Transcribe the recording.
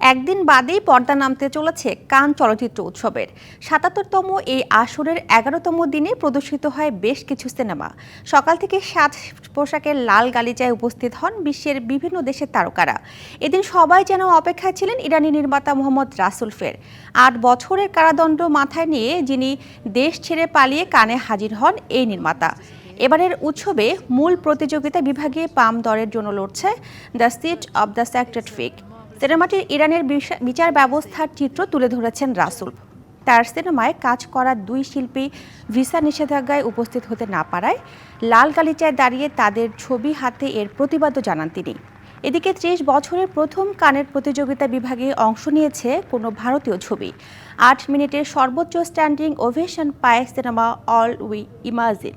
একদিন বাদেই পর্দা নামতে চলেছে কান চলচ্চিত্র উৎসবের। সাতাত্তরতম এই আসরের এগারোতম দিনে প্রদর্শিত হয় বেশ কিছু সিনেমা। সকাল থেকে সাজ পোশাকের লাল গালিচায় উপস্থিত হন বিশ্বের বিভিন্ন দেশের তারকারা। এদিন সবাই যেন অপেক্ষায় ছিলেন ইরানি নির্মাতা মোহাম্মদ রাসুল ফের। আট বছরের কারাদণ্ড মাথায় নিয়ে যিনি দেশ ছেড়ে পালিয়ে কানে হাজির হন এই নির্মাতা। এবারের উৎসবে মূল প্রতিযোগিতা বিভাগে পাম দরের জন্য লড়ছে the seed of the sacred fig সিনেমাটির ইরানের বিচার ব্যবস্থার চিত্র তুলে ধরেছেন রাসুল। তার সিনেমায় কাজ করা দুই শিল্পী ভিসা নিষেধাজ্ঞায় উপস্থিত হতে না পারায় লাল গালিচায় দাঁড়িয়ে তাদের ছবি হাতে এর প্রতিবাদও জানান তিনি। এদিকে ত্রিশ বছরের প্রথম কানের প্রতিযোগিতা বিভাগে অংশ নিয়েছে কোনো ভারতীয় ছবি। আট মিনিটের সর্বোচ্চ স্ট্যান্ডিং ওভেশন পায় সিনেমা অল উই ইমাজিন।